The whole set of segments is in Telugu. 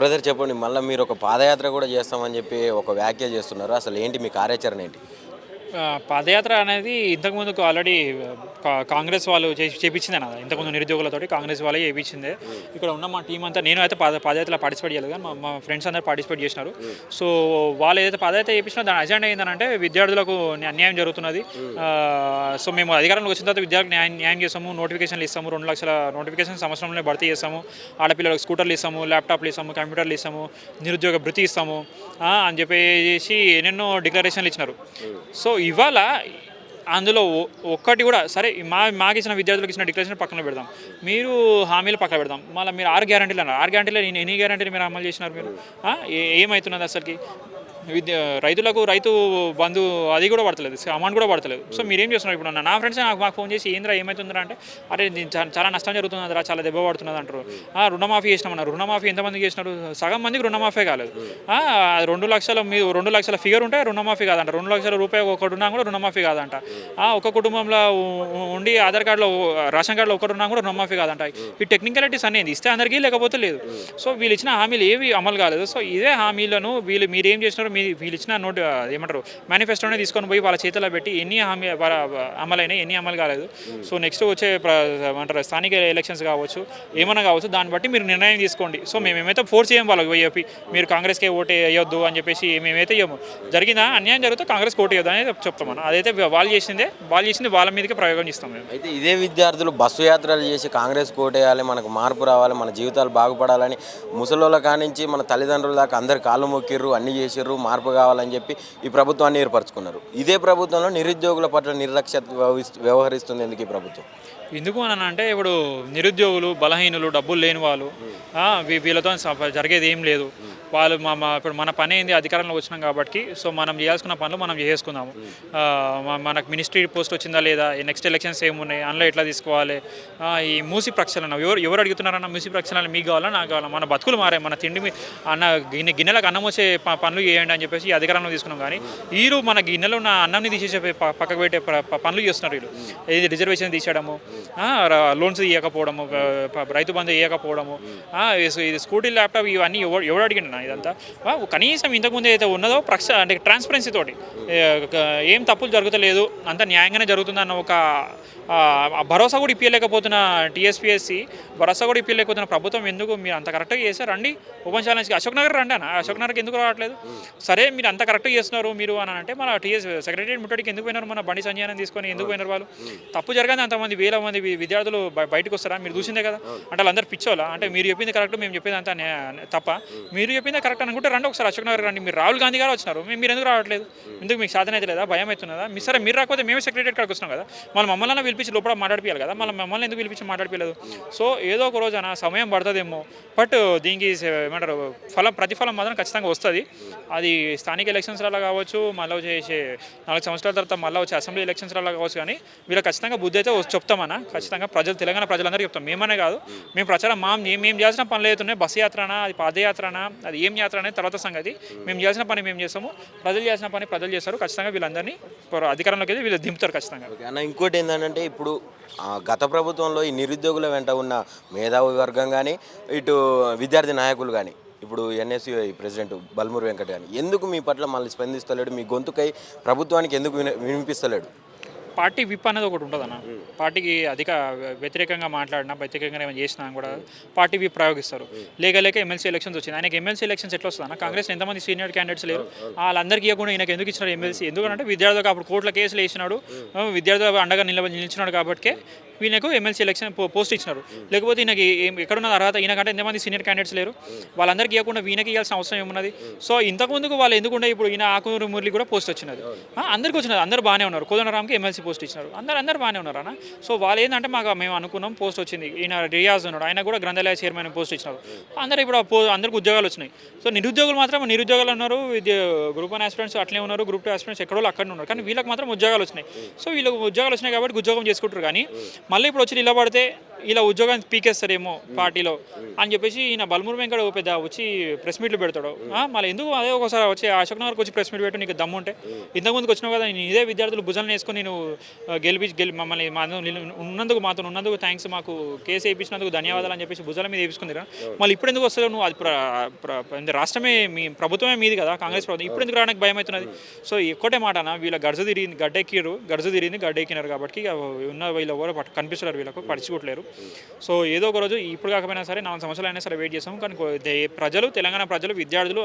బ్రదర్ చెప్పండి మళ్ళీ మీరు ఒక పాదయాత్ర కూడా చేస్తామని చెప్పి ఒక వ్యాఖ్య చేస్తున్నారు. అసలు ఏంటి మీ కార్యాచరణ ఏంటి? పాదయాత్ర అనేది ఇంతకుముందుకు ఆల్రెడీ కా- కాంగ్రెస్ వాళ్ళు చేపించింది అన్నది ఇంతకుముందు నిరుద్యోగులతోటి కాంగ్రెస్ వాళ్ళే చేపించిందే. ఇక్కడ ఉన్న మా టీం అంతా నేను అయితే పాద పాదయాత్రలో పార్టిసిపేట్ చేయలేదు కానీ మా ఫ్రెండ్స్ అందరూ పార్టిసిపేట్ చేసినారు. సో వాళ్ళు ఏదైతే పాదయాత్ర చేయించినా దాని అజెండా ఏంటంటే విద్యార్థులకు అన్యాయం జరుగుతున్నది. సో మేము అధికారంలోకి వచ్చిన తర్వాత విద్యార్థులకు న్యాయం న్యాయం చేస్తాము నోటిఫికేషన్లు ఇస్తాము రెండు లక్షల నోటిఫికేషన్ సంవత్సరంలో భర్తీ చేస్తాము. ఆడపిల్లలకు స్కూటర్లు ఇస్తాము ల్యాప్టాప్లు ఇస్తాము కంప్యూటర్లు ఇస్తాము నిరుద్యోగ భృతి ఇస్తాము అని చెప్పేసి ఎన్నెన్నో డిక్లరేషన్లు ఇచ్చినారు. సో ivala అందులో ఒ- ఒక్కటి కూడా సరే మా మాకు ఇచ్చిన విద్యార్థులకు ఇచ్చిన డిక్లరేషన్ పక్కన పెడదాం. మీరు హామీలు పక్కన పెడదాం. మళ్ళీ మీరు ఆరు గ్యారంటీలు అన్నారు. ఆరు గ్యారంటీలు నేను ఎన్ని గ్యారంటీలు మీరు అమలు చేసినారు మీరు? ఏ- ఏమవుతున్నది అసలుకి? విద్య రైతులకు రైతు బంధు అది కూడా పడతలేదు. అమౌంట్ కూడా పడతలేదు. సో మీరు ఏం చేస్తున్నారు ఇప్పుడు నా- ఫ్రెండ్స్ నాకు మాకు ఫోన్ చేసి ఏంద్రా ఏమవుతుందిరా అంటే అరే చాలా నష్టం జరుగుతుంది చాలా దెబ్బ పడుతున్నది అంటారు. రుణమాఫీ చేసినామన్నారు. రుణమాఫీ ఎంతమందికి చేసినారు? సగం మందికి రుణమాఫీ కాలేదు. రెండు లక్షల మీ రెండు లక్షల ఫిగర్ ఉంటే రుణమాఫీ కాదంట. రెండు లక్షల రూపాయలు ఒకటి ఉన్నా కూడా రుణమాఫీ కాదంట. ఒక కుటుంబంలో ఉండి ఆధార్ కార్డులో రేషన్ కార్డులో ఒకటి ఉన్నా కూడా రుణమాఫీ కాదంట. ఈ టెక్నికాలిటీస్ అనేది ఇస్తే అందరికీ లేకపోతే లేదు. సో వీళ్ళు ఇచ్చిన హామీలు ఏవి అమలు కాలేదు. సో ఇదే హామీలను వీళ్ళు మీరు ఏం చేసినారో మీ వీళ్ళు ఇచ్చిన నోట్ ఏమంటారు మేనిఫెస్టోనే తీసుకొని పోయి వాళ్ళ చేతిలో పెట్టి ఎన్ని హామీ అమలైనాయి ఎన్ని అమలు కాలేదు. సో నెక్స్ట్ వచ్చే ఏమంటారు స్థానిక ఎలక్షన్స్ కావచ్చు ఏమైనా కావచ్చు దాన్ని బట్టి మీరు నిర్ణయం తీసుకోండి. సో మేము ఏమైతే ఫోర్స్ చేయం వాళ్ళకి చెప్పి మీరు కాంగ్రెస్కే ఓటే వేయొద్దు అని చెప్పేసి మేమైతే ఇవ్వము జరిగిందా? అన్యాయం జరిగితే కాంగ్రెస్ ఓటు వేయొద్దు అనేది చెప్తాం అదైతే వాళ్ళు చేసిందే వాళ్ళు చేసింది వాళ్ళ మీదకే ప్రయోగం చేస్తాం మేము. అయితే ఇదే విద్యార్థులు బస్సు యాత్రలు చేసి కాంగ్రెస్ కోటేయాలి మనకు మార్పు రావాలి మన జీవితాలు బాగుపడాలని ముసలోళ్ళ కానించి మన తల్లిదండ్రుల దాకా అందరు కాళ్ళు మొక్కిర్రు అన్ని చేసిర్రు మార్పు కావాలని చెప్పి ఈ ప్రభుత్వాన్ని ఏర్పరచుకున్నారు. ఇదే ప్రభుత్వంలో నిరుద్యోగుల పట్ల నిర్లక్ష్య వ్యవహరిస్తుంది ఎందుకు ఈ ప్రభుత్వం? ఎందుకు అని అంటే ఇప్పుడు నిరుద్యోగులు బలహీనులు డబ్బులు లేని వాళ్ళు వీళ్ళతో జరిగేది ఏం లేదు. వాళ్ళు మా మా- ఇప్పుడు మన పని ఏంది? అధికారంలో వచ్చినాం కాబట్టి సో మనం చేయాల్సిన పనులు మనం చేసుకుందాము మనకు మినిస్ట్రీ పోస్ట్ వచ్చిందా లేదా? నెక్స్ట్ ఎలక్షన్స్ ఏమున్నాయి? అందులో ఎట్లా తీసుకోవాలి? ఈ మూసి ప్రక్షాళన ఎవరు ఎవరు అడుగుతున్నారన్న మూసి ప్రక్షాళన మీకు కావాలా నాకు కావాలా? మన బతుకులు మారాయి మన తిండి అన్న గిన్నె గిన్నెలకు అన్నం వచ్చే పనులు చేయండి అని చెప్పేసి ఈ అధికారంలో తీసుకున్నాం. కానీ వీరు మన గిన్నెలో ఉన్న అన్నంని తీసేసే పక్కకు పెట్టే ప- పనులు చేస్తున్నారు వీళ్ళు. ఏది రిజర్వేషన్ తీసేయడము లోన్స్ ఇవ్వకపోవడము రైతు బంధు ఇవ్వకపోవడము ఇది- స్కూటీ ల్యాప్టాప్ ఇవన్నీ ఎవరు ఎవరు అడిగిండు ఇదంతా. కనీసం ఇంతకుముందు ఏదైతే ఉన్నదో ప్రక్ష అంటే ట్రాన్స్పరెన్సీ తోటి ఏ, తప్పులు జరుగుతలేదు అంత న్యాయంగానే జరుగుతుందన్న ఒక భరోసా కూడా ఇప్పలేకపోతున్న టీఎస్పీఎస్సి భరోసా కూడా ఇప్పలేకపోతున్న ప్రభుత్వం ఎందుకు మీరు అంత కరెక్ట్గా చేశారు? రండి ఓపెన్ ఛాలెంజ్కి అశోక్ నగర్ రండి అన్న. అశోక్ నగర్కి ఎందుకు రావట్లేదు? సరే మీరు అంత కరెక్ట్గా చేస్తున్నారు మీరు అని అంటే మన టీఎస్ సెక్రటరీ ముట్టడికి ఎందుకు పోయినారు? మన బండి సంజయనం తీసుకొని ఎందుకు పోయినారు వాళ్ళు? తప్పు జరగానే అంతమంది వేల మంది విద్యార్థులు బయ- బయటకు వస్తారా? మీరు చూసిందే కదా. అంటే వాళ్ళందరూ పిచ్చోలా అంటే మీరు చెప్పింది కరెక్ట్ మేము చెప్పింది అంతా తప్ప. మీరు చెప్పింది కరెక్ట్ అనుకుంటే రండి ఒకసారి అశోక్ నగర్ రండి. మీరు రాహుల్ గాంధీ గారు వచ్చినారు. మీరు ఎందుకు రావట్లేదు? ఎందుకు మీకు సాధన అయితే లేదా? భయం అవుతున్నదా? మీ సరే మీరు రాకపోతే మేమే సెక్రటరీ కాడికి వస్తున్నాం కదా. మళ్ళీ మమ్మల్ని పిలిపించి లోపల మాట్లాడిపోయాలి కదా. మళ్ళీ మమ్మల్ని ఎందుకు పిలిపించి మాట్లాడిపోలేదు సో ఏదో ఒక రోజు అన్న సమయం పడుతుందేమో. బట్ దీనికి ఏమంటారు? ఫలం ప్రతిఫలం మాత్రం ఖచ్చితంగా వస్తుంది. అది స్థానిక ఎలక్షన్స్లలో కావచ్చు మళ్ళీ వచ్చే నాలుగు సంవత్సరాల తర్వాత మళ్ళీ వచ్చే అసెంబ్లీ ఎలక్షన్స్లలో కావచ్చు కానీ వీళ్ళు ఖచ్చితంగా బుద్ధి అయితే వస్తు- చెప్తామన్నా. ఖచ్చితంగా ప్రజలు తెలంగాణ ప్రజలందరూ చెప్తాం. మేమనే కాదు. మేము ప్రచారం మా మేము మేము పనులు అవుతున్నాయి బస్సు యాత్రనా అది పాదయాత్రనా అది ఏం యాత్ర అనేది తర్వాత సంగతి. మేము చేసిన పని మేము చేస్తాము. ప్రజలు చేసిన పని ప్రజలు చేస్తారు. ఖచ్చితంగా వీళ్ళందరినీ అధికారంలోకి వీళ్ళు దింపుతారు ఖచ్చితంగా. అన్న ఇంకోటి ఏంటంటే ఇప్పుడు గత ప్రభుత్వంలో ఈ నిరుద్యోగుల వెంట ఉన్న మేధావి వర్గం కానీ ఇటు విద్యార్థి నాయకులు కానీ ఇప్పుడు ఎన్ఎస్యుఐ ప్రెసిడెంట్ బల్మూరి వెంకట్ కానీ ఎందుకు మీ పట్ల మళ్ళీ స్పందిస్తలేడు? మీ గొంతుకై ప్రభుత్వానికి ఎందుకు విన వినిపిస్తలేడు? పార్టీ విప్ అనేది ఒకటి ఉంటుంది అన్న. పార్టీకి అధిక వ్యతిరేకంగా మాట్లాడినా వ్యతిరేకంగా ఏమైనా చేసినా కూడా పార్టీ విప్ ప్రయోగిస్తారు. లేక లేక ఎమ్మెల్సీ ఎలక్షన్స్ వచ్చింది ఆయనకి ఎమ్మెల్సీ ఎలక్షన్స్ ఎట్లా వస్తుంది అన్న కాంగ్రెస్ ఎంతమంది సీనియర్ క్యాండిడేట్స్ లేరు. వాళ్ళందరికీ ఇవ్వకుండా ఈయనకి ఎందుకు ఇచ్చినాడు ఎమ్మెల్సీ? ఎందుకంటే విద్యార్థులకు అప్పుడు కోర్టుల కేసులు వేసినాడు. ఆ, విద్యార్థులు అండగా నిలబ నిలిచినాడు కాబట్టి ఈయనకు ఎమ్మెల్సీ ఎలక్షన్ పోస్ట్ ఇచ్చినారు. లేకపోతే ఈయనకి ఏం- ఎక్కడున్న అర్హత ఈయనకంటే ఎంతమంది సీనియర్ క్యాండిడేట్స్ లేరు. వాళ్ళందరికీ ఇవ్వకుండా ఈయనకి ఇవ్వాల్సిన అవసరం ఏమున్నది? సో ఇంతకు ముందుకు వాళ్ళు ఎందుకుంటే ఇప్పుడు ఈయన ఆకునూరు మురళి కూడా పోస్ట్ వచ్చినది. ఆ, అందరికీ వచ్చినది. అందరు బాగానే ఉన్నారు. కోదండరామ్కి ఎమ్మెల్సీ పోస్ట్ ఇచ్చినారు. అందరు అందరు బాగానే ఉన్నారు అన్న? సో వాళ్ళు ఏంటంటే మాకు మేము అనుకున్నాం పోస్ట్ వచ్చింది. ఈయన రియాజ్ ఉన్నాడు. ఆయన కూడా గ్రంథాలయ చైర్మన్ పోస్ట్ ఇచ్చినారు. అందరూ ఇప్పుడు పో అందరికి ఉద్యోగాలు వచ్చినాయి. సో నిరుద్యోగులు మాత్రం నిరుద్యోగాలు ఉన్నారు. విద్య గ్రూప్ వన్ ఆస్పిరెంట్స్ అట్లే ఉన్నారు. గ్రూప్ టూ ఆస్పిరెంట్స్ ఎక్కడో అక్కడ ఉన్నారు. కానీ వీళ్ళకి మాత్రం ఉద్యోగాలు వచ్చినాయి. సో వీళ్ళకి ఉద్యోగాలు వచ్చినాయి కాబట్టి ఉద్యోగం చేసుకుంటారు కానీ మళ్ళీ ఇప్పుడు వచ్చి నిలబడితే ఇలా ఉద్యోగాన్ని పీకేస్తారేమో పార్టీలో అని చెప్పేసి ఈయన బలమూరు వెంకట పెద్ద వచ్చి ప్రెస్ మీట్లు పెడతాడు. మళ్ళీ ఎందుకు అదే ఒకసారి వచ్చి అశోక్ నగర్కి వచ్చి ప్రెస్ మీట్ పెట్టు నీకు దమ్ము ఉంటే. ఇంతకుముందుకు వచ్చినావు కదా నేను ఇదే విద్యార్థులు భుజాలను వేసుకొని నేను గెలిపి గెలి మమ్మల్ని మా ఉన్నందుకు మాతో ఉన్నందుకు థ్యాంక్స్ మాకు కేసు వేయించినందుకు ధన్యవాదాలు అని చెప్పేసి భుజాల మీద వేపించుకుందిరా. మళ్ళీ ఇప్పుడు ఎందుకు వస్తావు నువ్వు? అది రాష్ట్రమే మీ ప్రభుత్వమే మీది కదా కాంగ్రెస్ ప్రభుత్వం. ఇప్పుడు ఎందుకు రావడానికి భయం అవుతున్నది? సో ఒక్కటే మాట అన్న వీళ్ళ గడజ తిరిగింది గడ్డెక్కిరు గడజ తిరిగింది గడ్డెక్కినారు కాబట్టి ఉన్న వీళ్ళు ఎవరు కనిపిస్తున్నారు వీళ్ళకు పడుచుకోవట్లేరు సో ఏదో ఒక రోజు ఇప్పుడు కాకపోయినా సరే నాలుగు సంవత్సరాలు అయినా సరే వెయిట్ చేస్తాం కానీ ప్రజలు తెలంగాణ ప్రజలు విద్యార్థులు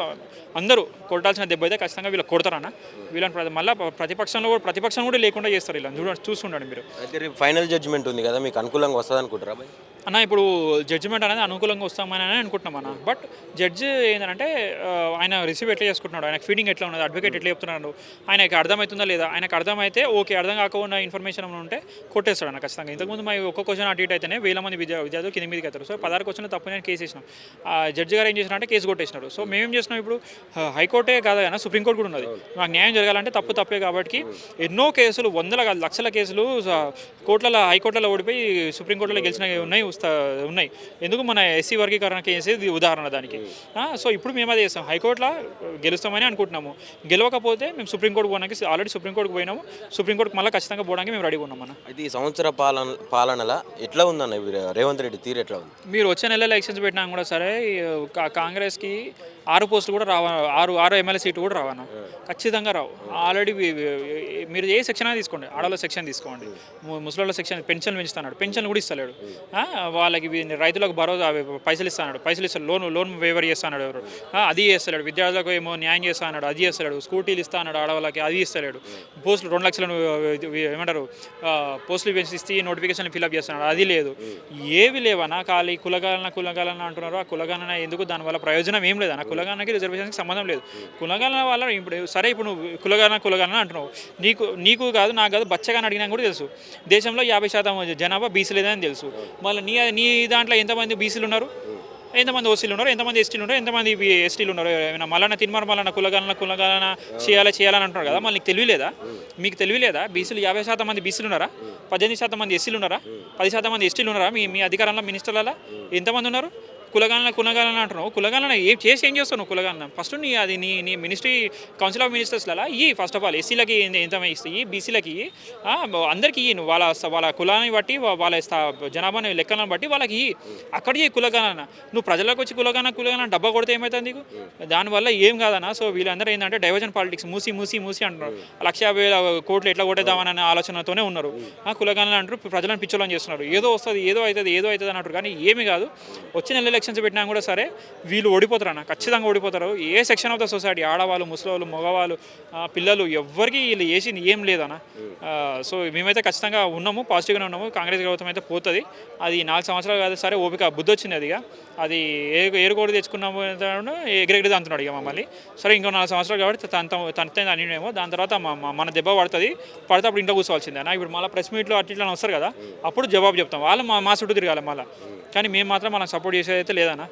అందరూ కొట్టాల్సిన దెబ్బ అయితే ఖచ్చితంగా వీళ్ళు కొడతారన్న వీళ్ళని మళ్ళీ ప్రతిపక్షంలో కూడా ప్రతిపక్షం కూడా లేకుండా చేస్తారు ఇలా చూడ చూస్తుండండి మీరు. అయితే రేపు ఫైనల్ జడ్జ్మెంట్ ఉంది కదా మీకు అనుకూలంగా వస్తుంది అనుకుంటారా అన్న ఇప్పుడు జడ్జిమెంట్ అనేది అనుకూలంగా వస్తామని అని అనుకుంటున్నాం అన్న. బట్ జడ్జి ఏంటంటే ఆయన రిసీవ్ ఎట్లా చేసుకుంటున్నాడు? ఆయన ఫీడింగ్ ఎట్లా ఉన్నది? అడ్వకేట్ ఎట్లా చెప్తున్నాడు? ఆయనకి అర్థమవుతుందా లేదా? ఆయనకు అర్థమైతే ఓకే అర్థం కాకుండా ఇన్ఫర్మేషన్ ఉంటే కొట్టేస్తాడు అన్న ఖచ్చితంగా. ఇంతకుముందు మా ఒక్క క్వశ్చన్ అటు ఇటు అయితేనే వేల మంది విద్యా విద్యార్థులు కింద మీదకి అవుతారు సో పదహారు క్వశ్చన్ తప్పు నేను కేసు వేసినాం ఆ జడ్జి గారు ఏం చేసినారంటే కేసు కొట్టేసినారు సో మేమేం చేసినాం ఇప్పుడు? హైకోర్టే కాదు కానీ సుప్రీంకోర్టు కూడా ఉన్నది. మాకు న్యాయం జరగాలంటే తప్పు తప్పే కాబట్టి ఎన్నో కేసులు వందల లక్షల కేసులు స- కోర్టులలో హైకోర్టులో ఓడిపోయి సుప్రీంకోర్టులో గెలిచిన ఉన్నాయి. ఉన్నాయి. ఎందుకు మన ఎస్సీ వర్గీకరణ కేసు ఇది ఉదాహరణ దానికి. ఆ, సో ఇప్పుడు మేము అదే చేస్తాం. హైకోర్టులో గెలుస్తామని అనుకుంటున్నాము. గెలవకపోతే మేము సుప్రీంకోర్టు పోవడానికి ఆల్రెడీ సుప్రీంకోర్టుకు పోయినాము. సుప్రీంకోర్టుకు మళ్ళీ ఖచ్చితంగా పోవడానికి మేము రెడీగా ఉన్నాం అన్న. ఈ సంవత్సర పాలన పాలనలో ఎట్లా ఉందన్న రేవంత్ రెడ్డి తీరు ఎట్లా ఉంది? మీరు వచ్చే నెల ఎలక్షన్స్ పెట్టినా కూడా సరే కాంగ్రెస్కి ఆరు పోస్టులు కూడా రావ ఆరు ఆరు ఎమ్మెల్యే సీట్లు కూడా రావన్న. ఖచ్చితంగా రావు. ఆల్రెడీ మీరు ఏ సెక్షన్ అయినా తీసుకోండి. ఆడవాళ్ళ సెక్షన్ తీసుకోండి. ము- ముసలోళ్ళ సెక్షన్ పెన్షన్లు పెంచుతున్నాడు పెన్షన్లు కూడా ఇస్తలేడు. వాళ్ళకి రైతులకు భరోసా పైసలు ఇస్తాడు. పైసలు ఇస్తాడు. లోన్ లోన్ వేవర్ చేస్తాడు ఎవరు? అది చేస్తలేడు. విద్యార్థులకు ఏమో న్యాయం చేస్తాడు అది చేస్తాడు స్కూటీలు ఇస్తాడు ఆడవాళ్ళకి. అది ఇస్తలేడు పోస్టులు రెండు లక్షలను ఏమంటారు? పోస్టులు పెంచిస్తే నోటిఫికేషన్ ఫిల్అప్ చేస్తున్నాడు అది లేదు. ఏవి లేవనా ఖాళీ కులగాలన కులగాలన అంటున్నారు. ఆ కులగాలన ఎందుకు? దానివల్ల ప్రయోజనం ఏం లేదు నా కులగాలనకి రిజర్వేషన్కి సంబంధం లేదు. కులగాలన వల్ల ఇప్పుడు సరే ఇప్పుడు నువ్వు కులగాలన కులగాలన అంటున్నావు. నీకు నీకు కాదు నాకు కాదు బచ్చగాని అడిగినా కూడా తెలుసు. దేశంలో యాభై శాతం జనాభా బీసీ లేదని తెలుసు. మళ్ళీ నీ నీ దాంట్లో ఎంతమంది బీసీలు ఉన్నారు? ఎంతమంది ఓసీలు ఉన్నారు? ఎంతమంది ఎస్టీలు ఉన్నారు? ఎంతమంది ఎస్టీలు ఉన్నారు? ఏమైనా మళ్ళీ తిన్మార్ మళ్ళీ కులగాలన కులగాలన చేయాలి చేయాలని అంటున్నారు కదా? మళ్ళీ నీకు తెలియలేదా? మీకు తెలియలేదా? బీసీలు యాభై శాతం మంది బీసీలు ఉన్నారా? పద్దెనిమిది శాతం మంది ఎస్సీలు ఉన్నారా? పది శాతం మంది ఎస్టీలు ఉన్నారా? మీ మీ అధికారంలో మినిస్టర్లలో ఎంతమంది ఉన్నారు? కులగాలన కులగాలన అంటున్నావు. కులగాలన ఏం చేసి ఏం చేస్తావు నువ్వు కులగాలన ఫస్ట్ నీ అది నీ నీ మినిస్ట్రీ కౌన్సిల్ ఆఫ్ మినిస్టర్స్లలో ఈ ఫస్ట్ ఆఫ్ ఆల్ ఎస్సీలకి ఎంత ఇస్తాయి బీసీలకి అందరికీ ఇయ్యి. నువ్వు వాళ్ళ వాళ్ళ కులాన్ని బట్టి వాళ్ళ స్థా- జనాభాని లెక్కలను బట్టి వాళ్ళకి ఇయ్యి. అక్కడ ఈ కులగాలన నువ్వు ప్రజలకు వచ్చి కులగాన కులగాన డబ్బా కొడితే ఏమవుతుంది నీకు? దానివల్ల ఏం కాదన్న? సో వీళ్ళందరూ ఏంటంటే డైవర్జన్ పాలిటిక్స్ మూసి మూసి మూసి అంటున్నారు. లక్ష యాభై వేల కోట్లు ఎట్లా కొట్టేద్దామని ఆలోచనతోనే ఉన్నారు. ఆ కులగాలని అంటారు ప్రజలను పిచ్చోళ్ళని చేస్తున్నారు. ఏదో వస్తుంది ఏదో అవుతుంది ఏదో అవుతుంది అన్నట్టు కానీ ఏమీ కాదు. వచ్చిన నెల ఎలక్షన్స్ పెట్టినా కూడా సరే వీళ్ళు ఓడిపోతారు అన్న. ఖచ్చితంగా ఓడిపోతారు. A section of the society ఆడవాళ్ళు ముసలివాళ్ళు మగవాళ్ళు పిల్లలు ఎవ్వరికి వీళ్ళు వేసింది ఏం లేదన్న సో మేమైతే ఖచ్చితంగా ఉన్నాము పాజిటివ్గానే ఉన్నాము. కాంగ్రెస్ ప్రభుత్వం అయితే పోతుంది. అది నాలుగు సంవత్సరాలు కాదు సరే ఓపిక బుద్ధి వచ్చింది అది అది ఏ ఏరుకోడు తెచ్చుకున్నాము ఎగిరెగిరిది అంటున్నాడు ఇక మమ్మల్ని. సరే ఇంకో నాలుగు సంవత్సరాలు కాబట్టి తన తన అనినేమో దాని తర్వాత మన దెబ్బ పడుతుంది. పడితే అప్పుడు ఇంట్లో కూర్చోవాల్సిందే ఇప్పుడు మళ్ళీ ప్రెస్ మీట్లో అట్లా ఇట్లా వస్తారు కదా అప్పుడు జవాబు చెప్తాం. వాళ్ళు మా మా చుట్టూ తిరగాలి మళ్ళీ. కానీ మేము మాత్రం మనం సపోర్ట్ చేసేది అయితే లేదన్న?